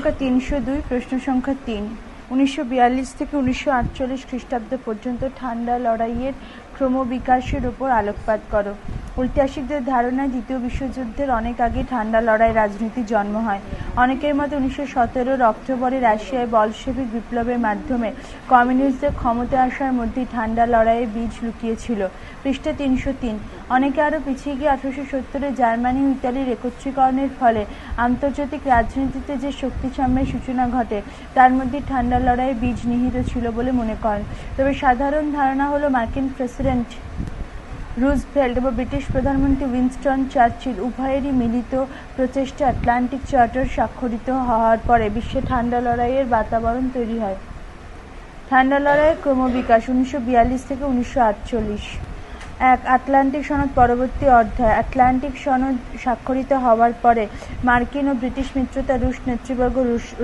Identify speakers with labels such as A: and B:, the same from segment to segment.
A: সংখ্যা তিনশো দুই, প্রশ্ন সংখ্যা তিন। উনিশশো বিয়াল্লিশ থেকে উনিশশো আটচল্লিশ খ্রিস্টাব্দ পর্যন্ত ঠান্ডা লড়াইয়ের ক্রমবিকাশের উপর আলোকপাত করো। ঐতিহাসিকদের ধারণায় দ্বিতীয় বিশ্বযুদ্ধের অনেক আগে ঠান্ডা লড়াই রাজনীতির জন্ম হয়। অনেকের মতে উনিশশো সতেরোর অক্টোবরে রাশিয়ায় বলশেভিক বিপ্লবের মাধ্যমে কমিউনিস্টদের ক্ষমতা আসার মধ্যেই ঠান্ডা লড়াইয়ের বীজ লুকিয়েছিল পৃষ্ঠা তিনশো তিন। অনেকে আরও পিছিয়ে গিয়ে আঠারোশো সত্তরে জার্মানি ও ইতালির একত্রীকরণের ফলে আন্তর্জাতিক রাজনীতিতে যে শক্তিসাম্যের সূচনা ঘটে, তার মধ্যে ঠান্ডা লড়াইয়ের বীজ নিহিত ছিল বলে মনে করেন। তবে সাধারণ ধারণা হলো মার্কিন প্রেসিডেন্ট রুজভেল্ট এবং ব্রিটিশ প্রধানমন্ত্রী উইনস্টন চার্চিল উভয়েরই মিলিত প্রচেষ্টা আটলান্টিক চার্টার স্বাক্ষরিত হওয়ার পরে বিশ্বে ঠান্ডা লড়াইয়ের বাতাবরণ তৈরি হয়। ঠান্ডা লড়াইয়ের ক্রমবিকাশ উনিশশো বিয়াল্লিশ থেকে উনিশশো আটচল্লিশ। এক আটলান্টিক সনদ পরবর্তী অধ্যায়। আটলান্টিক সনদ স্বাক্ষরিত হওয়ার পরে মার্কিন ও ব্রিটিশ মিত্রতা রুশ নেতৃবর্গ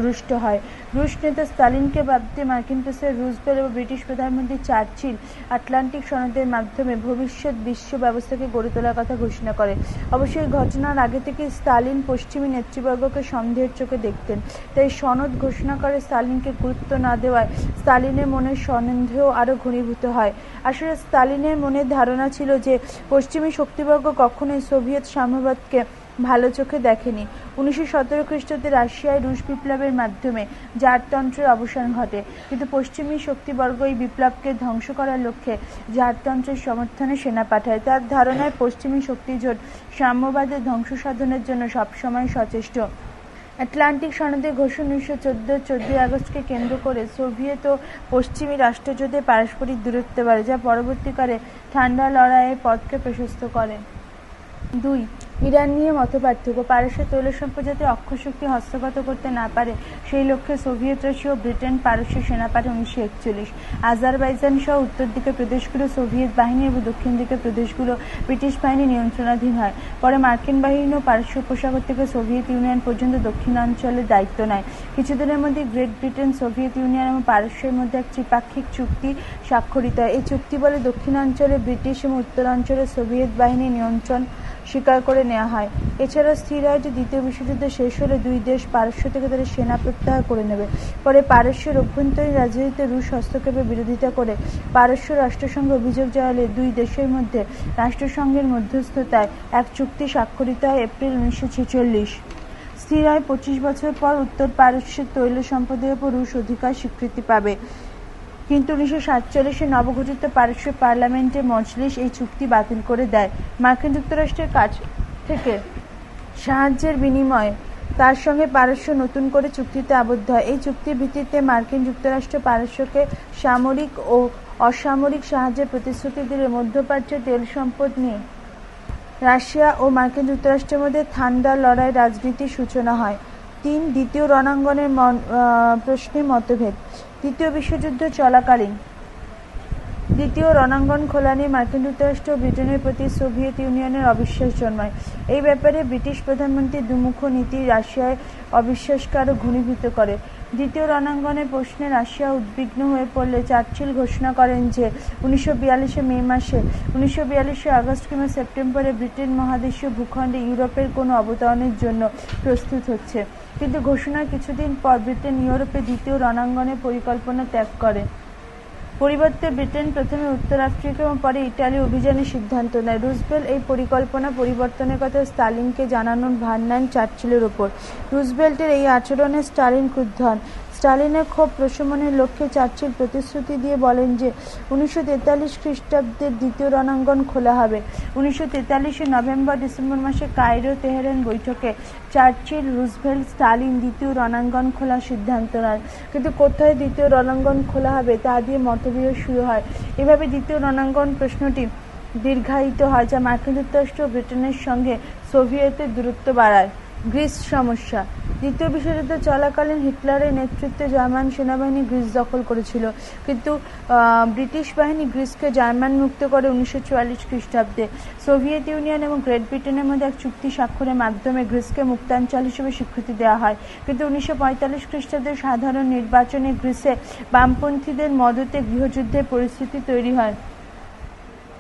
A: রুষ্ট হয়। রুশ নেতা স্টালিনকে বাদ দিয়ে মার্কিন প্রেসিডেন্ট রুজবেল ও ব্রিটিশ প্রধানমন্ত্রী চার্চিল আটলান্টিক সনদের মাধ্যমে ভবিষ্যৎ বিশ্ব ব্যবস্থাকে গড়ে তোলার কথা ঘোষণা করে। অবশ্যই ঘটনার আগে থেকে স্টালিন পশ্চিমী নেতৃবর্গকে সন্দেহের চোখে দেখতেন। তাই সনদ ঘোষণা করে স্টালিনকে গুরুত্ব না দেওয়ায় স্টালিনের মনে সন্দেহ আরও ঘনীভূত হয়। আসলে স্টালিনের মনে ধারণা ছিল যে পশ্চিমী শক্তিবর্গ কখনোই সোভিয়েত সাম্যবাদকে ভালো চোখে দেখেনি। উনিশশো সতেরো খ্রিস্টাব্দে রাশিয়ায় রুশ বিপ্লবের মাধ্যমে জারতন্ত্রের অবসান ঘটে। কিন্তু পশ্চিমী শক্তিবর্গ এই বিপ্লবকে ধ্বংস করার লক্ষ্যে জারতন্ত্রের সমর্থনে সেনা পাঠায়। তার ধারণায় পশ্চিমী শক্তিজোট সাম্যবাদের ধ্বংস সাধনের জন্য সবসময় সচেষ্ট। আটলান্টিক সনদের ঘোষণা উনিশশো চোদ্দ, চোদ্দই আগস্টকে কেন্দ্র করে সোভিয়েত ও পশ্চিমী রাষ্ট্রজোটে পারস্পরিক দূরত্ব বাড়ে, যা পরবর্তীকালে ঠান্ডা লড়াইয়ের পথকে প্রশস্ত করে। দুই ইরান নিয়ে মতপার্থক্য। পারস্য তৈল সম্পদ যাতে অক্ষশক্তি হস্তগত করতে না পারে, সেই লক্ষ্যে সোভিয়েত রাশিয়া ও ব্রিটেন পারস্য সেনা পাঠায় উনিশশো একচল্লিশ। আজারবাইজান সহ উত্তর দিকের প্রদেশগুলো সোভিয়েত বাহিনী এবং দক্ষিণ দিকের প্রদেশগুলো ব্রিটিশ বাহিনী নিয়ন্ত্রণাধীন হয়। পরে মার্কিন বাহিনী ও পারস্য উপসাগর থেকে সোভিয়েত ইউনিয়ন পর্যন্ত দক্ষিণাঞ্চলের দায়িত্ব নেয়। কিছুদিনের মধ্যে গ্রেট ব্রিটেন, সোভিয়েত ইউনিয়ন এবং পারস্যের মধ্যে এক ত্রিপাক্ষিক চুক্তি স্বাক্ষরিত হয়। এই চুক্তি বলে দক্ষিণাঞ্চলে ব্রিটিশ এবং উত্তরাঞ্চলে সোভিয়েত বাহিনী নিয়ন্ত্রণ স্বীকার করে নেওয়া হয়। এছাড়া স্থির হয় যে দ্বিতীয় বিশ্বযুদ্ধ শেষ হলে দুই দেশ পারস্য থেকে তাদের সেনা প্রত্যাহার করে নেবে। পরে পারস্যের অভ্যন্তরীণ রাজনীতিতে রুশ হস্তক্ষেপের বিরোধিতা করে পারস্য রাষ্ট্রসংঘ অভিযোগ জানালে দুই দেশের মধ্যে রাষ্ট্রসংঘের মধ্যস্থতায় এক চুক্তি স্বাক্ষরিত হয় এপ্রিল উনিশশো ছেচল্লিশ। স্থির হয় পঁচিশ বছর পর উত্তর পারস্যের তৈল সম্পদের উপর রুশ অধিকার স্বীকৃতি পাবে। কিন্তু উনিশশো সাতচল্লিশে নবগঠিত পারস্য পার্লামেন্টে মজলিস এই চুক্তি বাতিল করে দেয়। মার্কিন যুক্তরাষ্ট্রের কাছ থেকে সাহায্যের বিনিময়ে তার সঙ্গে পারস্য নতুন করে চুক্তিতে আবদ্ধ হয়। এই চুক্তির ভিত্তিতে মার্কিন যুক্তরাষ্ট্র পারস্যকে সামরিক ও অসামরিক সাহায্যের প্রতিশ্রুতি দিলে মধ্যপ্রাচ্যের তেল সম্পদ নিয়ে রাশিয়া ও মার্কিন যুক্তরাষ্ট্রের মধ্যে ঠান্ডা লড়াই রাজনীতির সূচনা হয়। তিন দ্বিতীয় রণাঙ্গনের প্রশ্নে মতভেদ। দ্বিতীয় বিশ্বযুদ্ধ চলাকালীন। দ্বিতীয় রণাঙ্গন খোলা নিয়ে মার্কিন যুক্তরাষ্ট্র ব্রিটেনের প্রতি সোভিয়েত ইউনিয়নের অবিশ্বাস জন্মায়। এই ব্যাপারে ব্রিটিশ প্রধানমন্ত্রী দুমুখ নীতি রাশিয়ায় অবিশ্বাসকে আরও ঘনীভূত করে। দ্বিতীয় রণাঙ্গনে প্রশ্নে রাশিয়া উদ্বিগ্ন হয়ে পড়লে চার্চিল ঘোষণা করেন যে উনিশশো বিয়াল্লিশে মে মাসে, উনিশশো বিয়াল্লিশে আগস্ট কিংবা সেপ্টেম্বরে ব্রিটেন মহাদেশীয় ভূখণ্ডে ইউরোপের কোনো অবতরণের জন্য প্রস্তুত হচ্ছে। কিন্তু ঘোষণার কিছুদিন পর ব্রিটেন ইউরোপে দ্বিতীয় রণাঙ্গনের পরিকল্পনা ত্যাগ করে। পরিবর্তে ব্রিটেন প্রথমে উত্তর আফ্রিকা এবং পরে ইটালি অভিযানে সিদ্ধান্ত নেয়। রুজবেল এই পরিকল্পনা পরিবর্তনের কথা স্টালিনকে জানানোর ভার নেন চার্চিলের ওপর। রুজবেল্টের এই আচরণে স্টালিন ক্রুদ্ধ হন। স্টালিনের ক্ষোভ প্রশমনের লক্ষ্যে চার্চিল প্রতিশ্রুতি দিয়ে বলেন যে উনিশশো তেতাল্লিশ খ্রিস্টাব্দের দ্বিতীয় রণাঙ্গন খোলা হবে। উনিশশো তেতাল্লিশে নভেম্বর ডিসেম্বর মাসে কায়রো তেহরান বৈঠকে চার্চিল রুজভেল্ট স্টালিন দ্বিতীয় রণাঙ্গন খোলার সিদ্ধান্ত নেয়। কিন্তু কোথায় দ্বিতীয় রণাঙ্গন খোলা হবে তা দিয়ে মতবিরোধ শুরু হয়। এভাবে দ্বিতীয় রণাঙ্গন প্রশ্নটি দীর্ঘায়িত হয় যা মার্কিন যুক্তরাষ্ট্র ব্রিটেনের সঙ্গে সোভিয়েতের দূরত্ব বাড়ায়। গ্রিস সমস্যা। দ্বিতীয় বিশ্বযুদ্ধ চলাকালীন হিটলারের নেতৃত্বে জার্মান সেনাবাহিনী গ্রিস দখল করেছিল। কিন্তু ব্রিটিশ বাহিনী গ্রিসকে জার্মান মুক্ত করে উনিশশো চুয়াল্লিশ খ্রিস্টাব্দে। সোভিয়েত ইউনিয়ন এবং গ্রেট ব্রিটেনের মধ্যে এক চুক্তি স্বাক্ষরের মাধ্যমে গ্রিসকে মুক্তাঞ্চল হিসেবে স্বীকৃতি দেওয়া হয়। কিন্তু, উনিশশো পঁয়তাল্লিশ খ্রিস্টাব্দে সাধারণ নির্বাচনে গ্রিসে বামপন্থীদের মদতে গৃহযুদ্ধের পরিস্থিতি তৈরি হয়।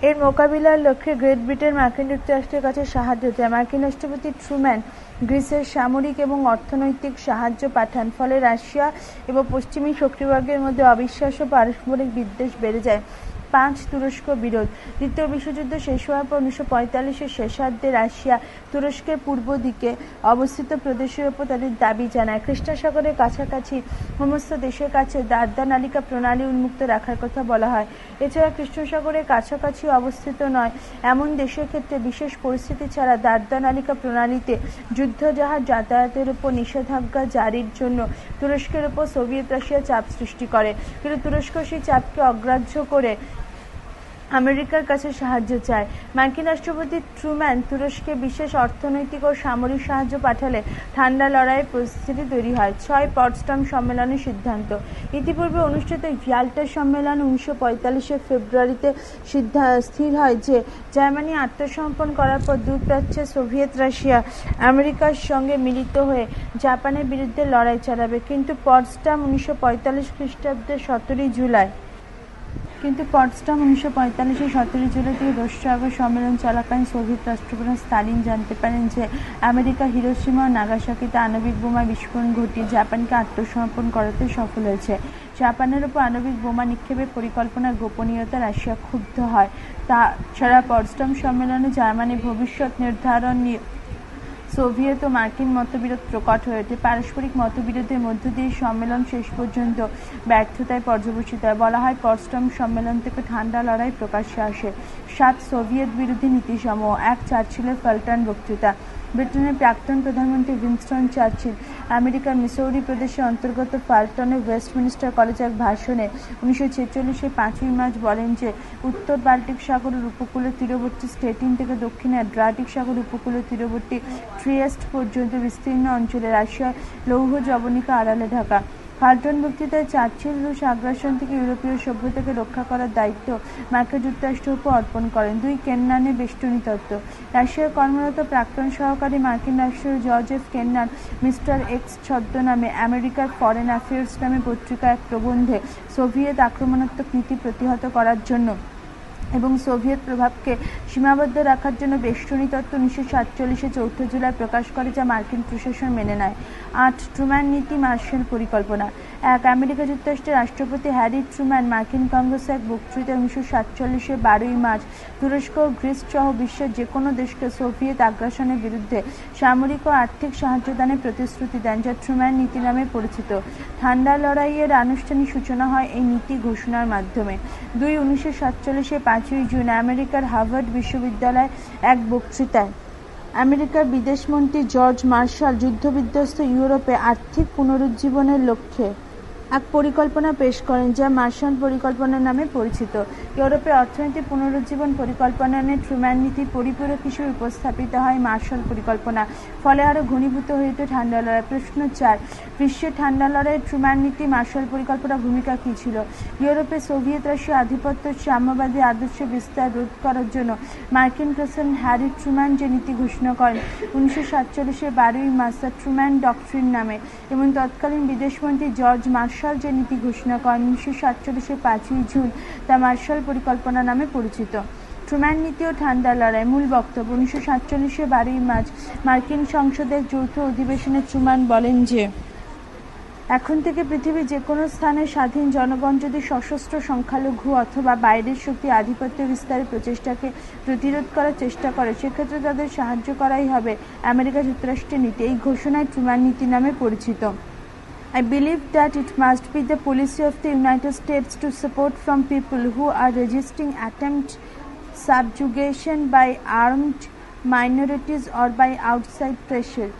A: এর মোকাবিলার লক্ষ্যে গ্রেট ব্রিটেন মার্কিন যুক্তরাষ্ট্রের কাছে সাহায্য চায় মার্কিন রাষ্ট্রপতি ট্রুম্যান গ্রিসের সামরিক এবং অর্থনৈতিক সাহায্য পাঠান, ফলে রাশিয়া এবং পশ্চিমী শক্তিবর্গের মধ্যে অবিশ্বাস্য পারস্পরিক বিদ্বেষ বেড়ে যায়। পাঁচ তুরস্ক বিরোধ। দ্বিতীয় বিশ্বযুদ্ধ শেষ হওয়ার পর উনিশশো পঁয়তাল্লিশের শেষার্ধে রাশিয়া তুরস্কের পূর্ব দিকে অবস্থিত প্রদেশের ওপর তাদের দাবি জানায়। কৃষ্ণ সাগরের কাছাকাছি সমস্ত দেশের কাছে দার্দা নালিকা প্রণালী উন্মুক্ত রাখার কথা বলা হয়। এছাড়া কৃষ্ণ সাগরের কাছাকাছি অবস্থিত নয়। এমন দেশের ক্ষেত্রে বিশেষ পরিস্থিতি ছাড়া দার্দা নালিকা প্রণালীতে যুদ্ধজাহাজ যাতায়াতের উপর নিষেধাজ্ঞা জারির জন্য তুরস্কের উপর সোভিয়েত রাশিয়া চাপ সৃষ্টি করে। কিন্তু তুরস্ক সেই চাপকে অগ্রাহ্য করে আমেরিকার কাছে সাহায্য চায়। মার্কিন রাষ্ট্রপতি ট্রুম্যান তুরস্কে বিশেষ অর্থনৈতিক ও সামরিক সাহায্য পাঠালে ঠান্ডা লড়াইয়ের পরিস্থিতি তৈরি হয়। ছয় পটস্টম সম্মেলনের সিদ্ধান্ত। ইতিপূর্বে অনুষ্ঠিত ভিয়াল্টা সম্মেলন উনিশশো পঁয়তাল্লিশে ফেব্রুয়ারিতে সিদ্ধা- স্থির হয় যে জার্মানি আত্মসমর্পণ করার পর দুপ্রাচ্যে সোভিয়েত রাশিয়া আমেরিকার সঙ্গে মিলিত হয়ে জাপানের বিরুদ্ধে লড়াই চালাবে। কিন্তু পটস্টাম উনিশশো পঁয়তাল্লিশ খ্রিস্টাব্দের সতেরোই জুলাই কিন্তু পটস্টাম উনিশশো পঁয়তাল্লিশে সতেরো জুলাই থেকে দোসরা আগস্ট সম্মেলন চলাকালীন সোভিয়েত রাষ্ট্রপ্রধান স্তালিন জানতে পারেন যে আমেরিকা হিরোসীমা ও নাগাসাকিতে আণবিক বোমা বিস্ফোরণ ঘটিয়ে জাপানকে আত্মসমর্পণ করাতে সফল হয়েছে। জাপানের উপর আণবিক বোমা নিক্ষেপের পরিকল্পনার গোপনীয়তা রাশিয়া ক্ষুব্ধ হয়। তাছাড়া পটস্টাম সম্মেলনে জার্মানির ভবিষ্যৎ নির্ধারণ নিয়ে সোভিয়েত ও মার্কিন মতবিরোধ প্রকট হয়ে ওঠে পারস্পরিক মতবিরোধের মধ্য দিয়ে সম্মেলন শেষ পর্যন্ত ব্যর্থতায় পর্যবসিত। হয় বলা হয় পটস্টম সম্মেলন থেকে ঠান্ডা লড়াই প্রকাশ্যে আসে। সাত সোভিয়েত বিরোধী নীতিসমূহ, এক চার্চিলের ফলটন বক্তৃতা। ব্রিটেনের প্রাক্তন প্রধানমন্ত্রী উইনস্টন চার্চিল আমেরিকার মিসৌরি প্রদেশের অন্তর্গত ফাল্টনের ওয়েস্টমিনিস্টার কলেজে এক ভাষণে উনিশশো ছেচল্লিশে পাঁচই মার্চ বলেন যে, উত্তর বাল্টিক সাগরের উপকূলের তীরবর্তী স্টেটিন থেকে দক্ষিণে ড্রাটিক সাগর উপকূলের তীরবর্তী ট্রিয়েস্ট পর্যন্ত বিস্তীর্ণ অঞ্চলে রাশিয়ার লৌহ জবনিকা আড়ালে ঢাকা। ফাল্টন বক্তৃতায় চার্চিল রুশ আগ্রাসন থেকে ইউরোপীয় সভ্যতাকে রক্ষা করার দায়িত্ব মার্কিন যুক্তরাষ্ট্রের উপর অর্পণ করেন। দুই কেন্নানে বেষ্টনী তত্ত্ব। রাশিয়ার কর্মরত প্রাক্তন সহকারী মার্কিন রাষ্ট্রীয় George F Kennan mister X ছদ্মনামে আমেরিকার ফরেন অ্যাফেয়ার্স নামে পত্রিকা এক প্রবন্ধে সোভিয়েত আক্রমণাত্মক নীতি প্রতিহত করার জন্য এবং সোভিয়েত প্রভাবকে সীমাবদ্ধ রাখার জন্য বেষ্টনী তত্ত্ব উনিশশো সাতচল্লিশে চৌঠা জুলাই প্রকাশ করে যা মার্কিন প্রশাসন মেনে নেয়। আট ট্রুম্যান নীতি মার্শাল পরিকল্পনা। এক আমেরিকা যুক্তরাষ্ট্রের রাষ্ট্রপতি হ্যারি ট্রুম্যান মার্কিন কংগ্রেসে এক বক্তৃতা উনিশশো সাতচল্লিশে বারোই মার্চ তুরস্ক গ্রিস সহ বিশ্বের যে কোনো দেশকে সোভিয়েত আগ্রাসনের বিরুদ্ধে সামরিক ও আর্থিক সাহায্য দানের প্রতিশ্রুতি দেন যা ট্রুম্যান নীতি নামে পরিচিত। ঠান্ডা লড়াইয়ের আনুষ্ঠানিক সূচনা হয় এই নীতি ঘোষণার মাধ্যমে। দুই উনিশশো সাতচল্লিশে পাঁচই জুন আমেরিকার হার্ভার্ড বিশ্ববিদ্যালয়ে এক বক্তৃতায়, আমেরিকার বিদেশমন্ত্রী জর্জ মার্শাল যুদ্ধবিধ্বস্ত ইউরোপে আর্থিক পুনরুজ্জীবনের লক্ষ্যে এক পরিকল্পনা পেশ করেন যা মার্শাল পরিকল্পনা নামে পরিচিত। ইউরোপে অর্থনৈতিক পুনরুজ্জীবন পরিকল্পনা নিয়ে ট্রুম্যান নীতি পরিপূরক হিসেবে উপস্থাপিত হয় মার্শাল পরিকল্পনা। ফলে আরও ঘনীভূত হয়ে ঠান্ডা লড়াই। প্রশ্ন চার বিশ্বের ঠান্ডা লড়াইয়ে ট্রুম্যান নীতি মার্শাল পরিকল্পনার ভূমিকা কী ছিল? ইউরোপে সোভিয়েত রাশিয়া আধিপত্য সাম্যবাদী আদর্শ বিস্তার রোধ করার জন্য মার্কিন প্রেসিডেন্ট হ্যারি ট্রুম্যান যে নীতি ঘোষণা করেন, উনিশশো সাতচল্লিশের বারোই মার্চ ট্রুম্যান ডকট্রিন নামে। এবং তৎকালীন বিদেশমন্ত্রী জর্জ মার্শাল যে নীতি ঘোষণা করেন উনিশশো সাতচল্লিশের পাঁচই জুন, তা মার্শাল পরিকল্পনা নামে পরিচিত। ট্রুম্যান নীতি ও ঠান্ডা লড়াই, মূল বক্তব্য। উনিশশো সাতচল্লিশে বারোই মার্চ মার্কিন সংসদের যৌথ অধিবেশনে ট্রুম্যান বলেন যে, এখন থেকে পৃথিবীর যে কোনো স্থানে স্বাধীন জনগণ যদি সশস্ত্র সংখ্যালঘু অথবা বাইরের শক্তি আধিপত্য বিস্তারের প্রচেষ্টাকে প্রতিরোধ করার চেষ্টা করে, সেক্ষেত্রে তাদের সাহায্য করাই হবে আমেরিকা যুক্তরাষ্ট্রের নীতি। এই ঘোষণায় ট্রুম্যান নীতি নামে পরিচিত। I believe that it must be the policy of the United States to support from people who are resisting attempt subjugation by armed minorities or by outside pressure.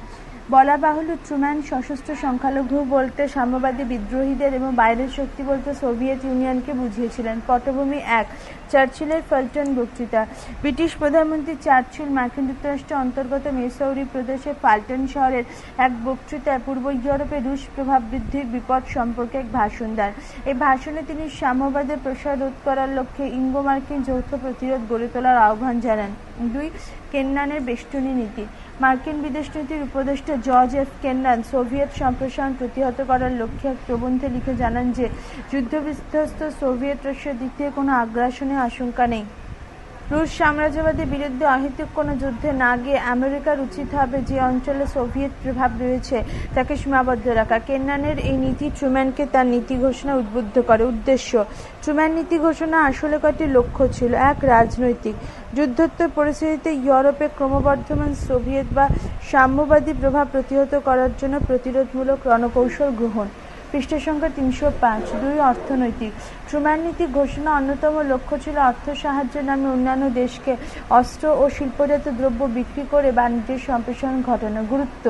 A: বলা বাহুল্য ট্রুম্যান সশস্ত্র সংখ্যালঘু বলতে সাম্যবাদী বিদ্রোহীদের এবং বাইরের শক্তি বলতে সোভিয়েত ইউনিয়নকে বুঝিয়েছিলেন। পটভূমি এক, চার্চিলের ফলটন বক্তৃতা। ব্রিটিশ প্রধানমন্ত্রী চার্চিল মার্কিন যুক্তরাষ্ট্রের অন্তর্গত মেসৌরি প্রদেশের ফাল্টন শহরের এক বক্তৃতায় পূর্ব ইউরোপে রুশ প্রভাব বৃদ্ধির বিপদ সম্পর্কে এক ভাষণ দেন। এই ভাষণে তিনি সাম্যবাদের প্রসার রোধ করার লক্ষ্যে ইঙ্গো মার্কিন যৌথ প্রতিরোধ গড়ে তোলার আহ্বান জানান। দুই, কেন্নানের বেষ্টনী নীতি। মার্কিন বিদেশ নীতির উপদেষ্টা জর্জ এফ কেন্নান সোভিয়েত সম্প্রসারণ প্রতিহত করার লক্ষ্যে এক প্রবন্ধে লিখে জানান যে, যুদ্ধবিধ্বস্ত সোভিয়েত রাশিয়ার দিক থেকে কোনো আগ্রাসনের আশঙ্কা নেই। রুশ সাম্রাজ্যবাদের বিরুদ্ধে অহেতুক কোনো যুদ্ধে না গিয়ে আমেরিকার উচিত হবে যে অঞ্চলে সোভিয়েত প্রভাব রয়েছে, তাকে সীমাবদ্ধ রাখা কেন্নানের এই নীতি ট্রুম্যানকে তার নীতি ঘোষণা উদ্বুদ্ধ করে উদ্দেশ্য। ট্রুম্যান নীতি ঘোষণা আসলে কয়টি লক্ষ্য ছিল। এক, রাজনৈতিক। যুদ্ধোত্তর পরিস্থিতিতে ইউরোপে ক্রমবর্ধমান সোভিয়েত বা সাম্যবাদী প্রভাব প্রতিহত করার জন্য প্রতিরোধমূলক রণকৌশল গ্রহণ। পৃষ্ঠ সংখ্যা তিনশো পাঁচ। দুই অর্থনৈতিক। ট্রুম্যান নীতি ঘোষণা অন্যতম লক্ষ্য ছিল অর্থ সাহায্য নামে অন্যান্য দেশকে অস্ত্র ও শিল্পজাত দ্রব্য বিক্রি করে বাণিজ্যের সম্প্রসারণ ঘটানো গুরুত্ব।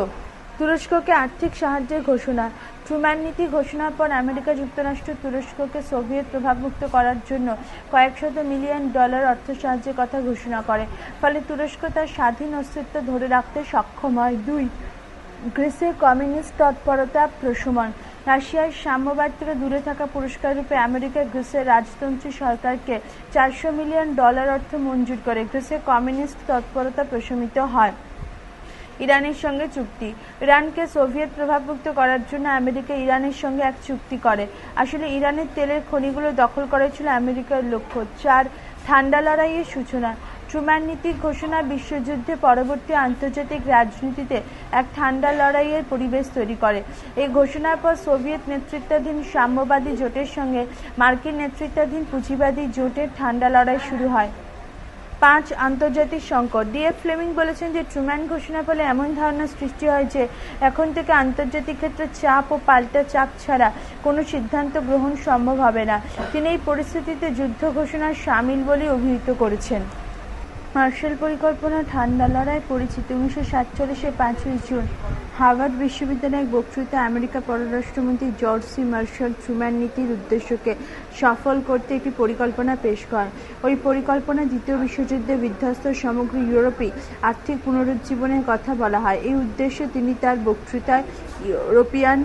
A: তুরস্ককে আর্থিক সাহায্যের ঘোষণা। ট্রুম্যান নীতি ঘোষণার পর আমেরিকা যুক্তরাষ্ট্র তুরস্ককে সোভিয়েত প্রভাবমুক্ত করার জন্য কয়েকশত মিলিয়ন ডলার অর্থ সাহায্যের কথা ঘোষণা করে। ফলে তুরস্ক তার স্বাধীন অস্তিত্ব ধরে রাখতে সক্ষম হয়। দুই, গ্রিসের কমিউনিস্ট তৎপরতা প্রশমন। রাশিয়ার সাম্যবাদ থেকে দূরে থাকা পুরস্কার রূপে আমেরিকা গ্রিসের রাজতন্ত্রী সরকারকে চারশো মিলিয়ন ডলার অর্থ মঞ্জুর করে গ্রিসের কমিউনিস্ট তৎপরতা প্রশমিত হয়। ইরানের সঙ্গে চুক্তি। ইরানকে সোভিয়েত প্রভাবমুক্ত করার জন্য আমেরিকা ইরানের সঙ্গে এক চুক্তি করে। আসলে ইরানের তেলের খনিগুলো দখল করেছিল আমেরিকার লক্ষ্য। চার, ঠান্ডা লড়াইয়ের সূচনা। ট্রুম্যান নীতি ঘোষণা বিশ্বযুদ্ধে পরবর্তী আন্তর্জাতিক রাজনীতিতে এক ঠান্ডা লড়াইয়ের পরিবেশ তৈরি করে। এই ঘোষণার পর সোভিয়েত নেতৃত্বাধীন সাম্যবাদী জোটের সঙ্গে মার্কিন নেতৃত্বাধীন পুঁজিবাদী জোটের ঠান্ডা লড়াই শুরু হয়। পাঁচ আন্তর্জাতিক সংকট। ডিএফ ফ্লেমিং বলেছেন যে ট্রুম্যান ঘোষণার ফলে এমন ধারণা সৃষ্টি হয় যে এখন থেকে আন্তর্জাতিক ক্ষেত্রে চাপ ও পাল্টা চাপ ছাড়া কোনো সিদ্ধান্ত গ্রহণ সম্ভব হবে না। তিনি এই পরিস্থিতিতে যুদ্ধ ঘোষণার সামিল বলে অভিহিত করেছেন। মার্শাল পরিকল্পনা ঠান্ডা লড়াই পরিচিত উনিশশো সাতচল্লিশে পাঁচই জুন। হার্ভার্ড বিশ্ববিদ্যালয়ে এক বক্তৃতা আমেরিকা পররাষ্ট্রমন্ত্রী জর্জ সি. মার্শাল ট্রুম্যান নীতির উদ্দেশ্যকে সফল করতে একটি পরিকল্পনা পেশ করেন। ওই পরিকল্পনা দ্বিতীয় বিশ্বযুদ্ধে বিধ্বস্ত সমগ্র ইউরোপে আর্থিক পুনরুজ্জীবনের কথা বলা হয়। এই উদ্দেশ্যে তিনি তার বক্তৃতায় ইউরোপিয়ান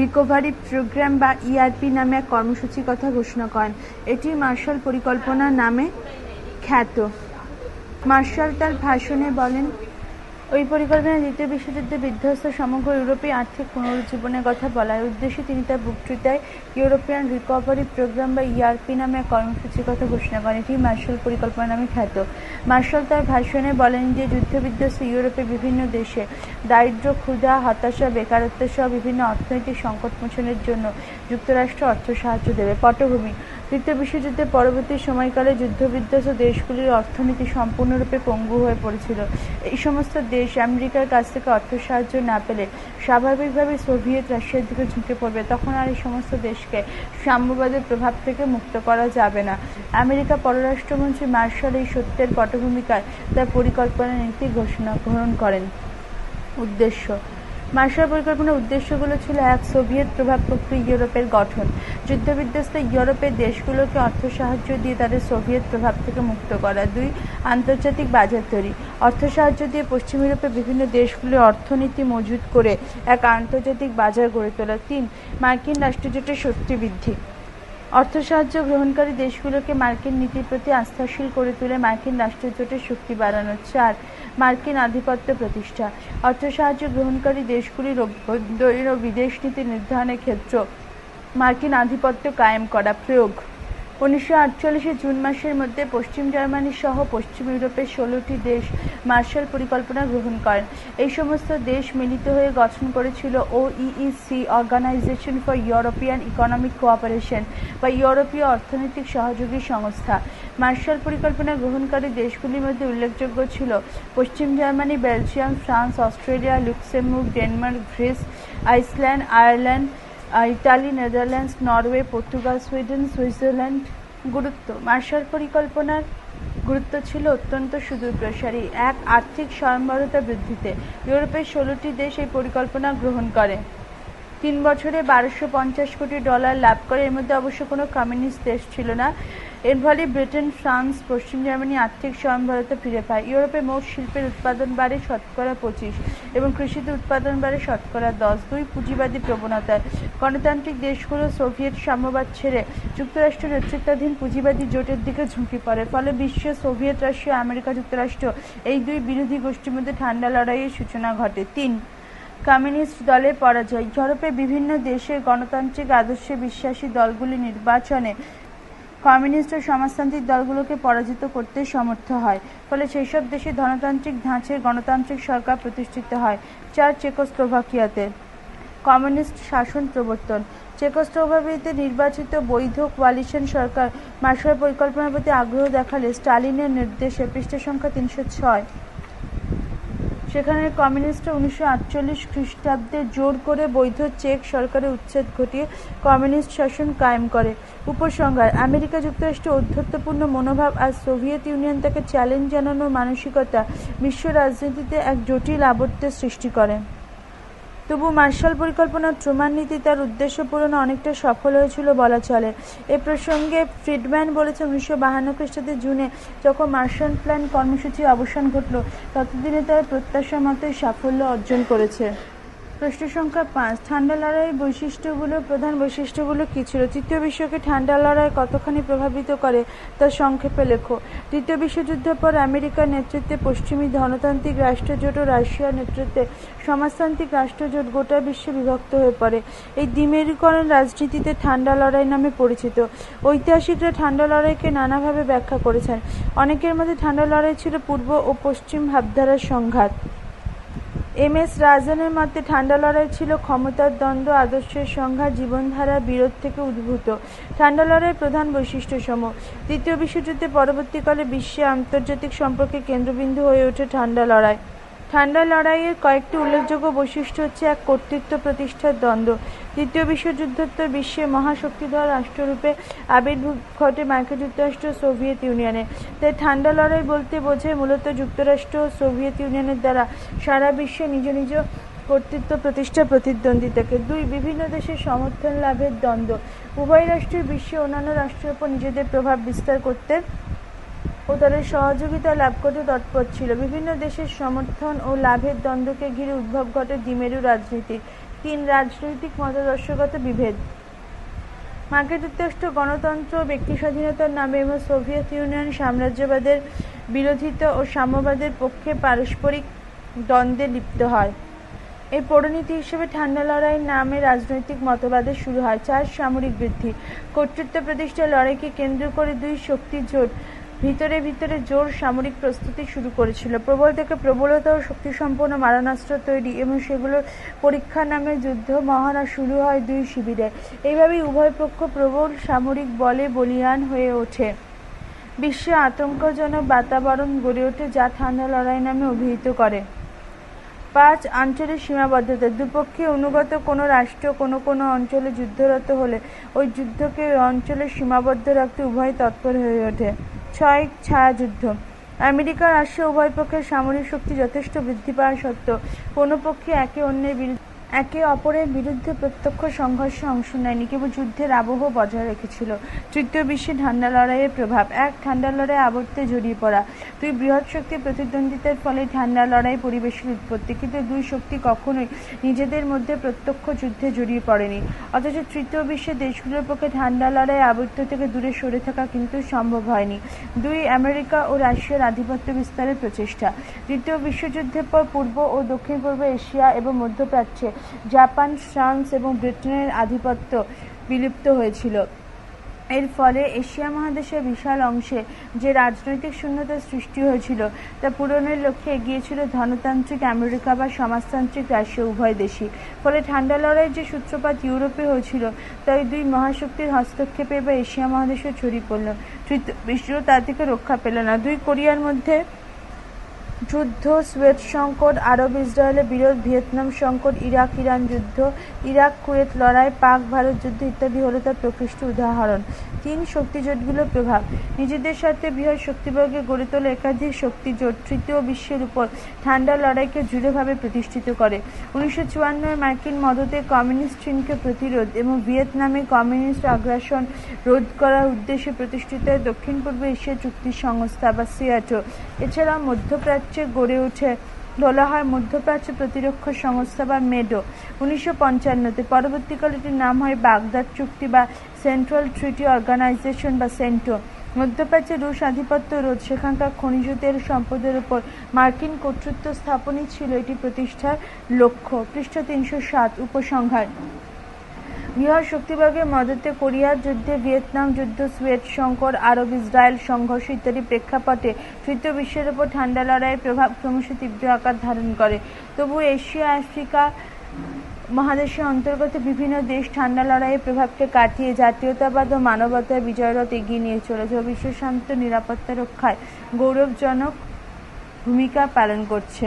A: রিকভারি প্রোগ্রাম বা ইআরপি নামে এক কর্মসূচির কথা ঘোষণা করেন। এটি মার্শাল পরিকল্পনা নামে খ্যাত। মার্শাল তার ভাষণে বলেন, ওই পরিকল্পনায় দ্বিতীয় বিশ্বযুদ্ধে বিধ্বস্ত সমগ্র ইউরোপে আর্থিক পুনরুজ্জীবনের কথা বলার উদ্দেশ্যে তিনি তার বক্তৃতায় ইউরোপিয়ান রিকভারি প্রোগ্রাম বা ইআরপি নামে কর্মসূচির কথা ঘোষণা করেন। এটি মার্শাল পরিকল্পনা নামে খ্যাত। মার্শাল তার ভাষণে বলেন যে যুদ্ধবিধ্বস্ত ইউরোপে বিভিন্ন দেশে দারিদ্র ক্ষুধা, হতাশা, বেকারত্ব সহ বিভিন্ন অর্থনৈতিক সংকট মোচনের জন্য যুক্তরাষ্ট্র অর্থ সাহায্য দেবে। পটভূমি তৃতীয় বিশ্বযুদ্ধের পরবর্তী সময়কালে যুদ্ধবিধ্বস্ত দেশগুলির অর্থনীতি সম্পূর্ণরূপে পঙ্গু হয়ে পড়েছিল। এই সমস্ত দেশ আমেরিকার কাছ থেকে অর্থ সাহায্য না পেলে স্বাভাবিকভাবে সোভিয়েত রাশিয়ার দিকে ঝুঁকে পড়বে। তখন আর এই সমস্ত দেশকে সাম্যবাদের প্রভাব থেকে মুক্ত করা যাবে না। আমেরিকা পররাষ্ট্রমন্ত্রী মার্শাল এই সত্যের পটভূমিকায় তার পরিকল্পনা নীতি ঘোষণা, গ্রহণ করেন। উদ্দেশ্য মার্শাল পরিকল্পনার উদ্দেশ্যগুলো ছিল এক সোভিয়েত প্রভাবমুক্ত ইউরোপের গঠন। যুদ্ধবিধ্বস্ত ইউরোপের দেশগুলোকে অর্থ সাহায্য দিয়ে তাদের সোভিয়েত প্রভাব থেকে মুক্ত করা। দুই, আন্তর্জাতিক বাজার তৈরি। অর্থ সাহায্য দিয়ে পশ্চিম ইউরোপের বিভিন্ন দেশগুলির অর্থনীতি মজুত করে এক আন্তর্জাতিক বাজার গড়ে তোলা। তিন, মার্কিন রাষ্ট্রজোটের শক্তি বৃদ্ধি। অর্থ সাহায্য গ্রহণকারী দেশগুলোকে মার্কিন নীতির প্রতি আস্থাশীল করে তুলে মার্কিন রাষ্ট্রজোটের শক্তি বাড়ানো চার মার্কিন আধিপত্য প্রতিষ্ঠা। অর্থ সাহায্য গ্রহণকারী দেশগুলির অভ্যন্তরীণ ও বিদেশ নীতি নির্ধারণের ক্ষেত্র মার্কিন আধিপত্য কায়েম করা প্রয়োগ। উনিশশো আটচল্লিশে জুন মাসের মধ্যে পশ্চিম জার্মানি সহ পশ্চিম ইউরোপের ষোলোটি দেশ মার্শাল পরিকল্পনা গ্রহণ করেন। এই সমস্ত দেশ মিলিত হয়ে গঠন করেছিল ও OEEC organisation for European economic cooperation বা ইউরোপীয় অর্থনৈতিক সহযোগী সংস্থা। মার্শাল পরিকল্পনা গ্রহণকারী দেশগুলির মধ্যে উল্লেখযোগ্য ছিল পশ্চিম Germany, Belgium, France, Australia, Luxembourg, Denmark, Greece, Iceland, Ireland Italy, Netherlands, Norway, Portugal, Sweden, Switzerland গুরুত্ব। মার্শাল পরিকল্পনার গুরুত্ব ছিল অত্যন্ত সুদূরপ্রসারী। এক, আর্থিক স্বয়ংবরতা বৃদ্ধিতে। ইউরোপের ষোলোটি দেশ এই পরিকল্পনা গ্রহণ করে। তিন বছরে বারোশো পঞ্চাশ কোটি ডলার লাভ করে। এর মধ্যে অবশ্য কোনো কমিউনিস্ট দেশ ছিল না। এর ফলে ব্রিটেন, ফ্রান্স, পশ্চিম জার্মানি আর্থিক স্বয়ংবরতা ফিরে পায়। ইউরোপে মোট শিল্পের উৎপাদন বাড়ে শতকরা পঁচিশ এবং কৃষিতে উৎপাদন বাড়ে শতকরা দশ। দুই পুঁজিবাদী প্রবণতায়। গণতান্ত্রিক দেশগুলো সোভিয়েত সাম্যবাদ ছেড়ে যুক্তরাষ্ট্র নেতৃত্বাধীন পুঁজিবাদী জোটের দিকে ঝুঁকি পড়ে। ফলে বিশ্বে সোভিয়েত রাশিয়া আমেরিকা যুক্তরাষ্ট্র এই দুই বিরোধী গোষ্ঠীর মধ্যে ঠান্ডা লড়াইয়ের সূচনা ঘটে। তিন, কমিউনিস্ট দলের পরাজয়। ইউরোপের বিভিন্ন দেশের গণতান্ত্রিক আদর্শে বিশ্বাসী দলগুলি নির্বাচনে কমিউনিস্ট ও সমাজতান্ত্রিক দলগুলোকে পরাজিত করতে সমর্থ হয়, ফলে সেই সব দেশে ধনতান্ত্রিক ধাঁচের গণতান্ত্রিক সরকার প্রতিষ্ঠিত হয়, চার চেকোস্লোভাকিয়াতে। কমিউনিস্ট শাসন প্রবর্তন। চেকোস্লোভাকিয়াতে নির্বাচিত বৈধ কোয়ালিশন সরকার মার্শাল পরিকল্পনার প্রতি আগ্রহ দেখালে স্টালিনের নির্দেশে পৃষ্ঠ সংখ্যা তিনশো ছয়। সেখানে কমিউনিস্টরা উনিশশো আটচল্লিশ খ্রিস্টাব্দে জোর করে বৈধ চেক সরকারের উচ্ছেদ ঘটিয়ে কমিউনিস্ট শাসন কায়েম করে। উপসংহার, আমেরিকা যুক্তরাষ্ট্র ঔদ্ধত্যপূর্ণ মনোভাব আর সোভিয়েত ইউনিয়ন তাকে চ্যালেঞ্জ জানানোর মানসিকতা বিশ্ব রাজনীতিতে এক জটিল আবর্তের সৃষ্টি করে। তবু মার্শাল পরিকল্পনার ট্রুমান নীতি তার উদ্দেশ্য পূরণে অনেকটা সফল হয়েছিল বলা চলে। এ প্রসঙ্গে ফ্রিডম্যান বলেছেন উনিশশো বাহান্ন খ্রিস্টাব্দের জুনে যখন মার্শাল প্ল্যান কর্মসূচির অবসান ঘটল, ততদিনে তার প্রত্যাশা মতোই সাফল্য অর্জন করেছে। প্রশ্ন সংখ্যা পাঁচ। ঠান্ডা লড়াইয়ের বৈশিষ্ট্যগুলো, প্রধান বৈশিষ্ট্যগুলো কী ছিল? তৃতীয় বিশ্বকে ঠান্ডা লড়াই কতখানি প্রভাবিত করে তা সংক্ষেপে লেখো। তৃতীয় বিশ্বযুদ্ধের পর আমেরিকার নেতৃত্বে পশ্চিমী ধনতান্ত্রিক রাষ্ট্রজোট ও রাশিয়ার নেতৃত্বে সমাজতান্ত্রিক রাষ্ট্রজোট গোটা বিশ্বে বিভক্ত হয়ে পড়ে। এই দ্বিমেরুকরণ রাজনীতিতে ঠান্ডা লড়াই নামে পরিচিত। ঐতিহাসিকরা ঠান্ডা লড়াইকে নানাভাবে ব্যাখ্যা করেছেন। অনেকের মধ্যে ঠান্ডা লড়াই ছিল পূর্ব ও পশ্চিম ভাবধারার সংঘাত। এম এস রাজনের মতে ঠান্ডা লড়াই ছিল ক্ষমতার দ্বন্দ্ব, আদর্শের সংঘাত, জীবনধারার বিরোধ থেকে উদ্ভূত। ঠান্ডা লড়াইয়ের প্রধান বৈশিষ্ট্য সম দ্বিতীয় বিশ্বযুদ্ধে পরবর্তীকালে বিশ্বে আন্তর্জাতিক সম্পর্কে কেন্দ্রবিন্দু হয়ে ওঠে ঠান্ডা লড়াই। ঠান্ডা লড়াইয়ের কয়েকটি উল্লেখযোগ্য বৈশিষ্ট্য হচ্ছে এক কর্তৃত্ব প্রতিষ্ঠার দ্বন্দ্ব। দ্বিতীয় বিশ্বযুদ্ধোত্তর বিশ্বে মহাশক্তিধর রাষ্ট্ররূপে আবির্ভূত ঘটে মার্কিন যুক্তরাষ্ট্র সোভিয়েত ইউনিয়নে। তাই ঠান্ডা লড়াই বলতে বোঝায় মূলত যুক্তরাষ্ট্র ও সোভিয়েত ইউনিয়নের দ্বারা সারা বিশ্বে নিজ নিজ কর্তৃত্ব প্রতিষ্ঠার প্রতিদ্বন্দ্বিতাকে। দুই বিভিন্ন দেশের সমর্থন লাভের দ্বন্দ্ব। উভয় রাষ্ট্রের বিশ্বে অন্যান্য রাষ্ট্রের উপর নিজেদের প্রভাব বিস্তার করতে ও তাদের সহযোগিতা লাভ করতে তৎপর ছিল। বিভিন্ন দেশের সমর্থন ও লাভের দ্বন্দ্বকে ঘিরে উদ্ভব ঘটে দ্বিমেরু রাজনীতি তিন রাজনৈতিক মতাদর্শগত বিভেদ। মার্কিন যুক্তরাষ্ট্র গণতন্ত্র ব্যক্তি স্বাধীনতার নামে এবং সোভিয়েত ইউনিয়ন সাম্রাজ্যবাদের বিরোধিতা ও সাম্যবাদের পক্ষে পারস্পরিক দ্বন্দ্বে লিপ্ত হয়। এই পরিণতি হিসেবে ঠান্ডা লড়াই নামে রাজনৈতিক মতবাদের শুরু হয়। চার সামরিক বৃদ্ধি। কর্তৃত্ব প্রতিষ্ঠার লড়াইকে কেন্দ্র করে দুই শক্তি জোট ভিতরে ভিতরে জোর সামরিক প্রস্তুতি শুরু করেছিল। প্রবল থেকে প্রবলতা প্রবলতর শক্তিসম্পন্ন মারণাস্ত্র তৈরি এবং সেগুলোর পরীক্ষা নামে যুদ্ধ মহানা শুরু হয় দুই শিবিরে। এইভাবেই উভয় পক্ষ প্রবল সামরিক বলে বলিয়ান হয়ে ওঠে। বিশ্বে আতঙ্কজনক বাতাবরণ গড়ে ওঠে যা ঠান্ডা লড়াই নামে অভিহিত করে। পাঁচ আঞ্চলিক সীমাবদ্ধতা। দুপক্ষে অনুগত কোনো রাষ্ট্র কোনো কোনো অঞ্চলে যুদ্ধরত হলে ওই যুদ্ধকে অঞ্চলে সীমাবদ্ধ রাখতে উভয় তৎপর হয়ে ওঠে। ছয় ছায়া যুদ্ধ আমেরিকা রাশিয়া উভয় পক্ষের সামরিক শক্তি যথেষ্ট বৃদ্ধি পাওয়া সত্ত্বেও কোনো পক্ষে একে অন্যের বিরুদ্ধে একে অপরের বিরুদ্ধে প্রত্যক্ষ সংঘর্ষে অংশ নেয়নি, কেবল যুদ্ধের আবহ বজায় রেখেছিল। তৃতীয় বিশ্বে ঠান্ডা লড়াইয়ের প্রভাব, এক ঠান্ডা লড়াই আবর্তে জড়িয়ে পড়া। দুই বৃহৎ শক্তির প্রতিদ্বন্দ্বিতার ফলে ঠান্ডা লড়াই পরিবেশের উৎপত্তি, কিন্তু দুই শক্তি কখনোই নিজেদের মধ্যে প্রত্যক্ষ যুদ্ধে জড়িয়ে পড়েনি। অথচ তৃতীয় বিশ্বের দেশগুলোর পক্ষে ঠান্ডা লড়াই আবর্ত থেকে দূরে সরে থাকা কিন্তু সম্ভব হয়নি। দুই আমেরিকা ও রাশিয়ার আধিপত্য বিস্তারের প্রচেষ্টা। দ্বিতীয় বিশ্বযুদ্ধের পর পূর্ব ও দক্ষিণ পূর্ব এশিয়া এবং মধ্যপ্রাচ্যে জাপান, ফ্রান্স এবং ব্রিটেনের আধিপত্য বিলুপ্ত হয়েছিল। এর ফলে এশিয়া মহাদেশের বিশাল অংশে যে রাজনৈতিক শূন্যতার সৃষ্টি হয়েছিল, তা পূরণের লক্ষ্যে এগিয়েছিল ধনতান্ত্রিক আমেরিকা বা সমাজতান্ত্রিক রাশিয়া উভয় দেশই। ফলে ঠান্ডা লড়াইয়ের যে সূত্রপাত ইউরোপে হয়েছিল, তাই দুই মহাশক্তির হস্তক্ষেপে বা এশিয়া মহাদেশে ছড়িয়ে পড়ল। তৃতীয় বিশ্ব তা থেকে রক্ষা পেল না। দুই কোরিয়ার মধ্যে যুদ্ধ সুয়েজ সংকট, আরব ইসরায়েলের বিরোধ, ভিয়েতনাম সংকট, ইরাক, ইরান যুদ্ধ, ইরাক, কুয়েত লড়াই, পাক, ভারত যুদ্ধ ইত্যাদি হলো তার প্রকৃষ্ট উদাহরণ। তিন শক্তিজোটগুলোর প্রভাব। নিজেদের সাথে বৃহৎ শক্তিবর্গে গড়ে তোলা একাধিক শক্তিজোট তৃতীয় বিশ্বের উপর ঠান্ডা লড়াইকে দৃঢ়ভাবে প্রতিষ্ঠিত করে। উনিশশো চুয়ান্নয় মার্কিন মদতে কমিউনিস্ট চীনকে প্রতিরোধ এবং ভিয়েতনামে কমিউনিস্ট আগ্রাসন রোধ করার উদ্দেশ্যে প্রতিষ্ঠিত দক্ষিণ পূর্ব এশিয়া চুক্তি সংস্থা বা সিয়াটো এছাড়াও মধ্যপ্রাচ্যে গড়ে ওঠে বলা হয় মধ্যপ্রাচ্য প্রতিরক্ষা সংস্থা বা মেডো। উনিশশো পঞ্চান্নতে পরবর্তীকালে এটির নাম হয় বাগদাদ চুক্তি বা সেন্ট্রাল ট্রিটি অর্গানাইজেশন বা সেন্টো। মধ্যপ্রাচ্যে রুশ আধিপত্য রোধ সেখানকার খনিজ তেল সম্পদের উপর মার্কিন কর্তৃত্ব স্থাপনই ছিল এটি প্রতিষ্ঠার লক্ষ্য, পৃষ্ঠ তিনশো সাত উপসংহার। বৃহৎ শক্তিবর্গের মদতে কোরিয়ার যুদ্ধে ভিয়েতনাম যুদ্ধ সুয়েট সংকট, আরব ইসরায়েল সংঘর্ষ ইত্যাদি প্রেক্ষাপটে তৃতীয় বিশ্বের ওপর ঠান্ডা লড়াইয়ের প্রভাব ক্রমশ তীব্র আকার ধারণ করে। তবু এশিয়া, আফ্রিকা মহাদেশের অন্তর্গত বিভিন্ন দেশ ঠান্ডা লড়াইয়ের প্রভাবকে কাটিয়ে জাতীয়তাবাদ ও মানবতার বিজয়রথ এগিয়ে নিয়ে চলেছে বিশ্ব শান্ত নিরাপত্তা রক্ষায় গৌরবজনক ভূমিকা পালন করছে।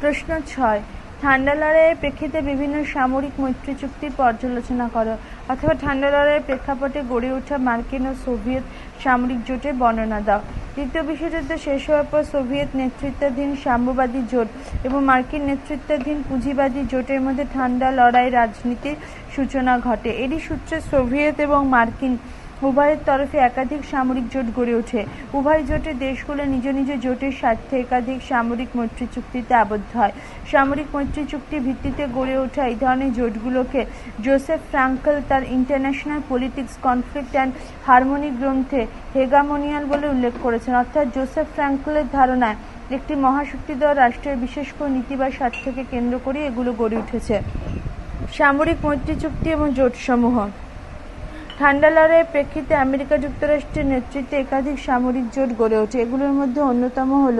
A: প্রশ্ন ছয় ঠান্ডা লড়াইয়ের প্রেক্ষিতে বিভিন্ন সামরিক মৈত্রী চুক্তির পর্যালোচনা করো, অথবা ঠান্ডা লড়াইয়ের প্রেক্ষাপটে গড়ে ওঠা মার্কিন ও সোভিয়েত সামরিক জোটের বর্ণনা দাও। দ্বিতীয় বিশ্বযুদ্ধ শেষ হওয়ার পর সোভিয়েত নেতৃত্বাধীন সাম্যবাদী জোট এবং মার্কিন নেতৃত্বাধীন পুঁজিবাদী জোটের মধ্যে ঠান্ডা লড়াই রাজনীতির সূচনা ঘটে। এরই সূত্রে সোভিয়েত এবং মার্কিন উভয়ের তরফে একাধিক সামরিক জোট গড়ে ওঠে। উভয় জোটের দেশগুলো নিজ নিজ জোটের স্বার্থে একাধিক সামরিক মৈত্রী চুক্তিতে আবদ্ধ হয়। সামরিক মৈত্রী চুক্তির ভিত্তিতে গড়ে ওঠা এই ধরনের জোটগুলোকে জোসেফ ফ্রাঙ্কল তার international politics conflict and harmony গ্রন্থে হেগামোনিয়াল বলে উল্লেখ করেছেন। অর্থাৎ জোসেফ ফ্রাঙ্কলের ধারণায় একটি মহাশক্তিধর রাষ্ট্রের বিশেষ করে নীতি বা স্বার্থকে কেন্দ্র করে এগুলো গড়ে উঠেছে। সামরিক মৈত্রী চুক্তি এবং জোটসমূহ ঠান্ডা লড়াইয়ের প্রেক্ষিতে আমেরিকা যুক্তরাষ্ট্রের নেতৃত্বে একাধিক সামরিক জোট গড়ে ওঠে। এগুলোর মধ্যে অন্যতম হল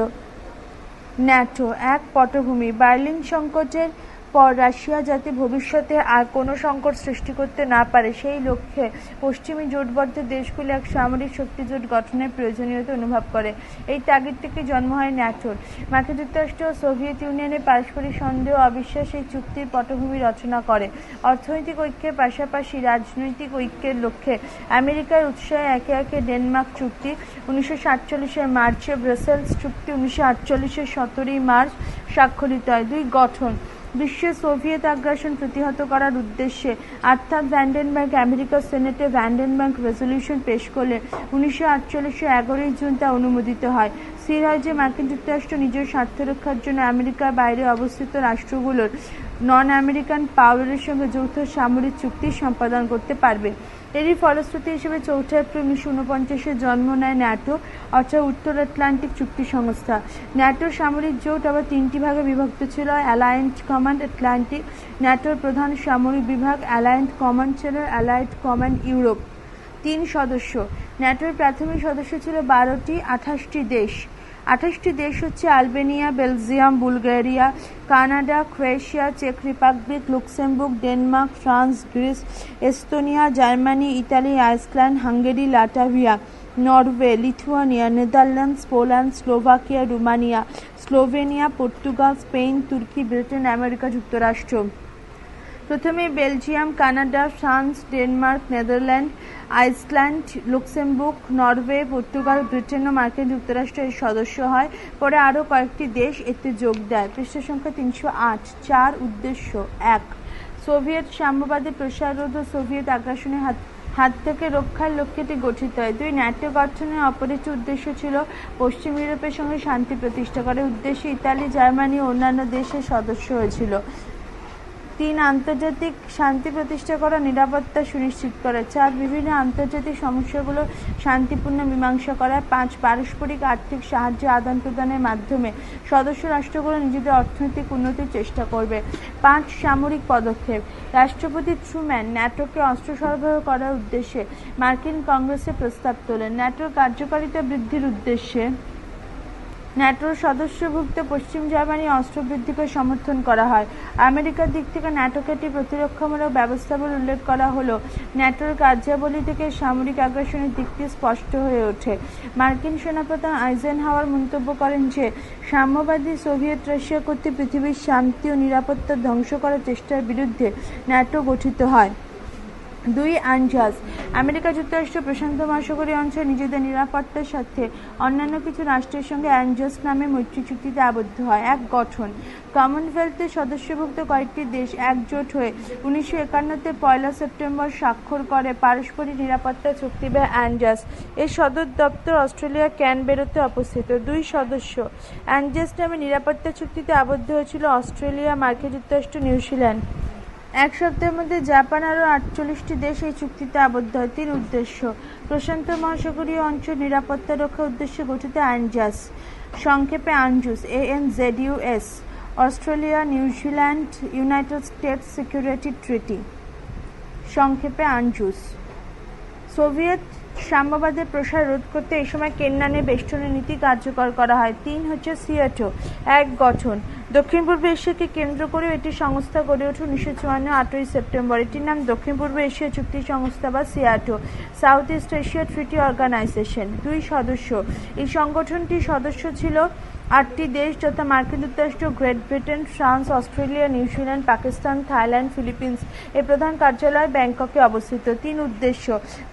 A: ন্যাটো, এক পটভূমি। বার্লিন সংকটের পর রাশিয়া যাতে ভবিষ্যতে আর কোনো সংকট সৃষ্টি করতে না পারে, সেই লক্ষ্যে পশ্চিমী জোটবদ্ধ দেশগুলি এক সামরিক শক্তি জোট গঠনের প্রয়োজনীয়তা অনুভব করে। এই তাগিদ থেকে জন্ম হয় ন্যাটোর মার্কিন যুক্তরাষ্ট্র ও সোভিয়েত ইউনিয়নের পারস্পরিক সন্দেহ অবিশ্বাস এই চুক্তির পটভূমি রচনা করে। অর্থনৈতিক ঐক্যের পাশাপাশি রাজনৈতিক ঐক্যের লক্ষ্যে আমেরিকার উৎসাহে একে একে ডেনমার্ক চুক্তি উনিশশো সাতচল্লিশের মার্চে ব্রাসেলস চুক্তি উনিশশো আটচল্লিশের সতেরোই মার্চ স্বাক্ষরিত হয়। দুই গঠন বিশ্বে সোভিয়েত আগ্রাসন প্রতিহত করার উদ্দেশ্যে অর্থাৎ ভ্যান্ডেনবার্গ আমেরিকার সেনেটে ভ্যান্ডেনবার্গ রেজলিউশন পেশ করলে উনিশশো আটচল্লিশে এগারোই জুন তা অনুমোদিত হয়। স্থির হয় যে মার্কিন যুক্তরাষ্ট্র নিজের স্বার্থ রক্ষার জন্য আমেরিকার বাইরে অবস্থিত রাষ্ট্রগুলোর নন আমেরিকান পাওয়ারের সঙ্গে যৌথ সামরিক চুক্তি সম্পাদন করতে পারবে। এরই ফলশ্রুতি হিসেবে চৌঠা এপ্রিল উনিশশো উনপঞ্চাশে জন্ম নেয় ন্যাটো অর্থাৎ উত্তর আটলান্টিক চুক্তি সংস্থা। ন্যাটোর সামরিক জোট আবার তিনটি ভাগে বিভক্ত ছিল, অ্যালায়েন্ট কমান্ড আটলান্টিক, ন্যাটোর প্রধান সামরিক বিভাগ অ্যালায়েন্ট কমান্ড ছিল অ্যালায়েন্ট কমান্ড ইউরোপ। তিন সদস্য। ন্যাটোর প্রাথমিক সদস্য ছিল বারোটি, আঠাশটি দেশ। আঠাশটি দেশ হচ্ছে Albania, Belgium, Bulgaria, Canada, Croatia, check Republic, Luxembourg, Denmark, France, Greece, Estonia, Germany, Italy, Iceland, Hungary, Latvia, Norway, Lithuania, Netherlands, Poland, Slovakia, Romania, Slovenia, Portugal, Spain, Turkey, Britain, America, যুক্তরাষ্ট্র। প্রথমে Belgium, Canada, France, Denmark, Netherland, Iceland, Luxembourg, Norway, Portugal, Britain ও মার্কিন যুক্তরাষ্ট্র এর সদস্য হয়। পরে আরও কয়েকটি দেশ এতে যোগ দেয়। পৃষ্ঠ সংখ্যা তিনশো আট, চার উদ্দেশ্য এক। সোভিয়েত সাম্যবাদী প্রসাররোধ ও সোভিয়েত আগ্রাসনের হাত হাত থেকে রক্ষার লক্ষ্যে এটি গঠিত হয়। দুই, ন্যাটো গঠনের অপরিচিত উদ্দেশ্য ছিল পশ্চিম ইউরোপের সঙ্গে শান্তি প্রতিষ্ঠা করার। উদ্দেশ্যে ইতালি, জার্মানি ও অন্যান্য দেশের সদস্য হয়েছিল। তিন আন্তর্জাতিক শান্তি প্রতিষ্ঠা করা নিরাপত্তা সুনিশ্চিত করা চার বিভিন্ন আন্তর্জাতিক সমস্যাগুলো শান্তিপূর্ণ মীমাংসা করা পাঁচ পারস্পরিক আর্থিক সাহায্য আদান প্রদানের মাধ্যমে সদস্য রাষ্ট্রগুলো নিজেদের অর্থনৈতিক উন্নতির চেষ্টা করবে। পাঁচ সামরিক পদক্ষেপ। রাষ্ট্রপতি ট্রুম্যান ন্যাটোকে অস্ত্র সরবরাহ করার উদ্দেশ্যে মার্কিন কংগ্রেসে প্রস্তাব তোলেন। ন্যাটোর কার্যকারিতা বৃদ্ধির উদ্দেশ্যে ন্যাটোর সদস্যভুক্ত পশ্চিম জার্মানি অস্ত্র বৃদ্ধিকে সমর্থন করা হয়। আমেরিকার দিক থেকে ন্যাটোকে একটি প্রতিরক্ষামূলক ব্যবস্থা বলে উল্লেখ করা হলো। ন্যাটোর কার্যাবলী থেকে সামরিক আগ্রাসনের দিকটি স্পষ্ট হয়ে ওঠে। মার্কিন সেনাপ্রধান আইজেন হাওয়ার মন্তব্য করেন যে, সাম্যবাদী সোভিয়েত রাশিয়া কর্তৃক পৃথিবীর শান্তি ও নিরাপত্তা ধ্বংস করার চেষ্টার বিরুদ্ধে ন্যাটো গঠিত হয়। দুই আনজাস আমেরিকা যুক্তরাষ্ট্র প্রশান্ত মহাসাগরীয় অঞ্চলে নিজেদের নিরাপত্তার সাথে অন্যান্য কিছু রাষ্ট্রের সঙ্গে অ্যানজাস নামে মৈত্রী চুক্তিতে আবদ্ধ হয়। এক গঠন। কমনওয়েলথের সদস্যভুক্ত কয়েকটি দেশ একজোট হয়ে উনিশশো একান্নতে পয়লা সেপ্টেম্বর স্বাক্ষর করে পারস্পরিক নিরাপত্তা চুক্তি বা অ্যানজাস এর সদর দপ্তর অস্ট্রেলিয়া ক্যানবেরোতে অবস্থিত। দুই সদস্য। অ্যানজাস নামে নিরাপত্তা চুক্তিতে আবদ্ধ হয়েছিল অস্ট্রেলিয়া, মার্কিন যুক্তরাষ্ট্র নিউজিল্যান্ড এক সপ্তাহের মধ্যে জাপান আরও আটচল্লিশটি দেশ এই চুক্তিতে আবদ্ধ হয়। তিন উদ্দেশ্য। প্রশান্ত মহাসাগরীয় অঞ্চল নিরাপত্তা রক্ষার উদ্দেশ্যে গঠিত আনজাস সংক্ষেপে ANZUS A N Z US Australia New Zealand United States security treaty, সংক্ষেপে আনজুস। সোভিয়েত সাম্যবাদের প্রসার রোধ করতে এই সময় কেন্নানে বেষ্টনের নীতি কার্যকর করা হয়। তিন হচ্ছে সিয়াটো, এক গঠন। দক্ষিণ পূর্ব এশিয়াকে কেন্দ্র করে এটি সংস্থা গড়ে ওঠে উনিশশো চুয়ান্ন আটই সেপ্টেম্বর। এটির নাম দক্ষিণ পূর্ব এশিয়া চুক্তি সংস্থা বা SEATO, South East Asia treaty organisation. দুই সদস্য। এই সংগঠনটির সদস্য ছিল আটটি দেশ যথা মার্কিন যুক্তরাষ্ট্র, Great Britain, France, Australia New Zealand Pakistan, Thailand, Philippines এর প্রধান কার্যালয় ব্যাংককে অবস্থিত। তিন উদ্দেশ্য।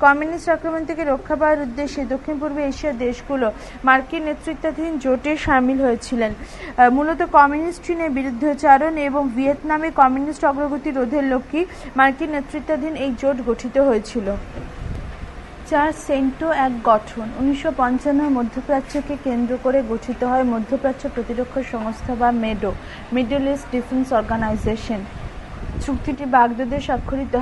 A: কমিউনিস্ট আক্রমণ থেকে রক্ষা পাওয়ার উদ্দেশ্যে দক্ষিণ পূর্ব এশিয়ার দেশগুলো মার্কিন নেতৃত্বাধীন জোটে সামিল হয়েছিলেন। মূলত কমিউনিস্ট চীনের বিরুদ্ধচারণ এবং ভিয়েতনামে কমিউনিস্ট অগ্রগতি রোধের লক্ষ্যে মার্কিন নেতৃত্বাধীন এই জোট গঠিত হয়েছিল। চার সেন্টো এক গঠন। উনিশশো পঞ্চান্ন মধ্যপ্রাচ্যকে কেন্দ্র করে গঠিত হয় মধ্যপ্রাচ্য প্রতিরক্ষা সংস্থা বা MEDO Middle East defence organisation চুক্তিটি বাগদাদে স্বাক্ষরিত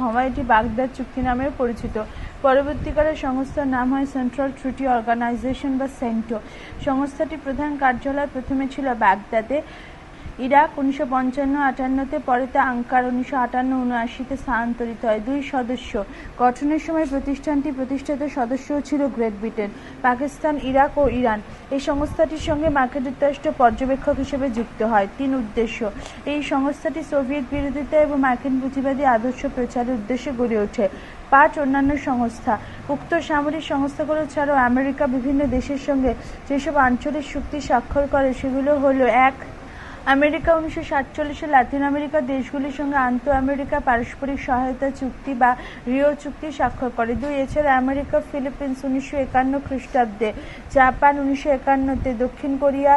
A: হওয়ায় এটি বাগদাদ চুক্তি নামেও পরিচিত। পরবর্তীকালে সংস্থার নাম হয় সেন্ট্রাল ট্রিটি অর্গানাইজেশন বা সেন্টো সংস্থাটির প্রধান কার্যালয় প্রথমে ছিল বাগদাদে। ইরাক উনিশশো পঞ্চান্ন আটান্নতে, পরে তা আঙ্কার উনিশশো আটান্ন উনআশিতে স্থানান্তরিত হয়। দুই সদস্য গঠনের সময় প্রতিষ্ঠানটি প্রতিষ্ঠাতা সদস্য ছিল গ্রেট ব্রিটেন, পাকিস্তান, ইরাক ও ইরান। এই সংস্থাটির সঙ্গে মার্কিন যুক্তরাষ্ট্র পর্যবেক্ষক হিসেবে যুক্ত হয়। তিন উদ্দেশ্য। এই সংস্থাটি সোভিয়েত বিরোধিতা এবং মার্কিন পুঁজিবাদী আদর্শ প্রচারের উদ্দেশ্যে গড়ে ওঠে। পাঁচ অন্যান্য সংস্থা। উক্ত সামরিক সংস্থাগুলো ছাড়াও আমেরিকা বিভিন্ন দেশের সঙ্গে যেসব আঞ্চলিক চুক্তি স্বাক্ষর করে, সেগুলো হলো, এক আমেরিকা উনিশশো সাতচল্লিশে লাতিন আমেরিকা দেশগুলির সঙ্গে আন্তঃ আমেরিকা পারস্পরিক সহায়তা চুক্তি বা রিও চুক্তি স্বাক্ষর করে। দুই এছাড়া আমেরিকা ফিলিপিন্স উনিশশো একান্ন খ্রিস্টাব্দে, জাপান উনিশশো একান্নতে, দক্ষিণ কোরিয়া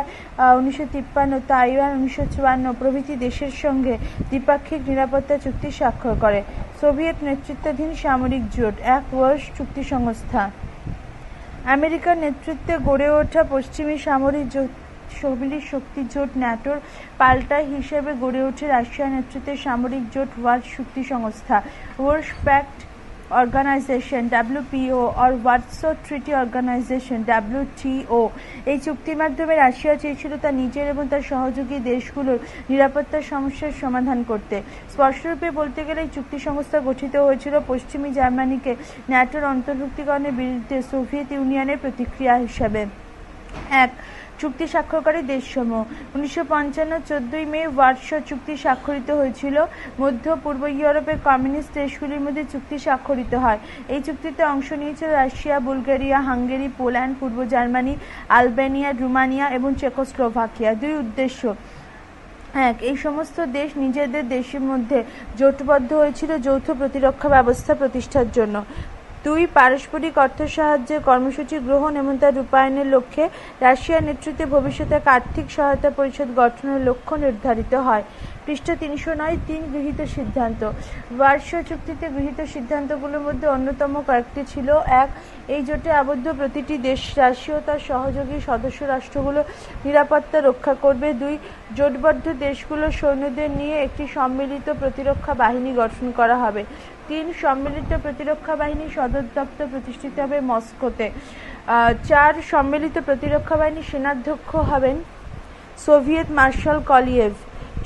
A: উনিশশো তিপ্পান্ন, তাইওয়ান উনিশশো চুয়ান্ন প্রভৃতি দেশের সঙ্গে দ্বিপাক্ষিক নিরাপত্তা চুক্তি স্বাক্ষর করে। সোভিয়েত নেতৃত্বাধীন সামরিক জোট, এক ওয়ার্স চুক্তি সংস্থা। আমেরিকার নেতৃত্বে গড়ে ওঠা পশ্চিমী সামরিক জোট সামরিক শক্তি জোট ন্যাটোর পাল্টা হিসেবে গড়ে ওঠে রাশিয়ার নেতৃত্বে সামরিক জোট ওয়ার্ল্ড শক্তি সংস্থা Warsaw pact organisation, WPO or Warsaw treaty organisation, WTO. এই চুক্তির মাধ্যমে রাশিয়া চেয়েছিল তার নিজের এবং তার সহযোগী দেশগুলোর নিরাপত্তা সমস্যার সমাধান করতে। স্পষ্টরূপে বলতে গেলে, এই চুক্তি সংস্থা গঠিত হয়েছিল পশ্চিমী জার্মানিকে ন্যাটোর অন্তর্ভুক্তিকরণের বিরুদ্ধে সোভিয়েত ইউনিয়নের প্রতিক্রিয়া হিসাবে। এক চুক্তি স্বাক্ষরকারী দেশসমূহ। উনিশশো পঞ্চান্ন চোদ্দই মে ওয়ার্সো চুক্তি স্বাক্ষরিত হয়েছিল। মধ্য পূর্ব ইউরোপের কমিউনিস্ট দেশগুলির মধ্যে চুক্তি স্বাক্ষরিত হয়। এই চুক্তিতে অংশ নিয়েছিল রাশিয়া, বুলগেরিয়া, হাঙ্গেরি, পোল্যান্ড, পূর্ব জার্মানি, আলবেনিয়া, রুমানিয়া এবং চেকোস্লোভাকিয়া। দুই উদ্দেশ্য এক, এই সমস্ত দেশ নিজেদের দেশের মধ্যে জোটবদ্ধ হয়েছিল যৌথ প্রতিরক্ষা ব্যবস্থা প্রতিষ্ঠার জন্য। দুই পারস্পরিক অর্থ সাহায্যের কর্মসূচি গ্রহণ এবং তার রূপায়ণের লক্ষ্যে রাশিয়ার নেতৃত্বে ভবিষ্যতে আর্থিক সহায়তা পরিষদ গঠনের লক্ষ্য নির্ধারিত হয়। পৃষ্ঠা তিনশো নয়, তিন গৃহীত সিদ্ধান্ত। ওয়ার্সো চুক্তিতে গৃহীত সিদ্ধান্তগুলোর মধ্যে অন্যতম কয়েকটি ছিল। এক, এই জোটে আবদ্ধ প্রতিটি দেশ রাশিয়া ও তার সহযোগী সদস্য রাষ্ট্রগুলো নিরাপত্তা রক্ষা করবে। দুই, জোটবদ্ধ দেশগুলোর সৈন্যদের নিয়ে একটি সম্মিলিত প্রতিরক্ষা বাহিনী গঠন করা হবে। তিন, সম্মিলিত প্রতিরক্ষা বাহিনী সদর দপ্তর প্রতিষ্ঠিত হবে মস্কোতে। চার, সম্মিলিত প্রতিরক্ষা বাহিনী সেনাধ্যক্ষ হবেন সোভিয়েত মার্শাল কলিয়েভ।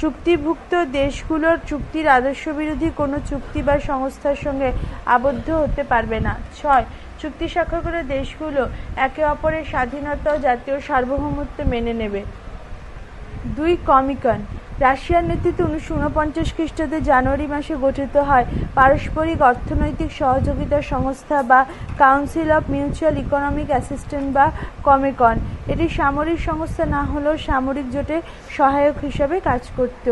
A: চুক্তিভুক্ত দেশগুলোর চুক্তির আদর্শ বিরোধী কোনো চুক্তি বা সংস্থার সঙ্গে আবদ্ধ হতে পারবে না। ছয়, চুক্তি স্বাক্ষর করে দেশগুলো একে অপরের স্বাধীনতা ও জাতীয় সার্বভৌমত্ব মেনে নেবে। দুই, কমিকন। রাশিয়ার নেতৃত্বে উনিশশো উনপঞ্চাশ খ্রিস্টাব্দে জানুয়ারি মাসে গঠিত হয় পারস্পরিক অর্থনৈতিক সহযোগিতা সংস্থা বা council of mutual economic assistant বা কমেকন। এটি সামরিক সংস্থা না হলেও সামরিক জোটে সহায়ক হিসাবে কাজ করত।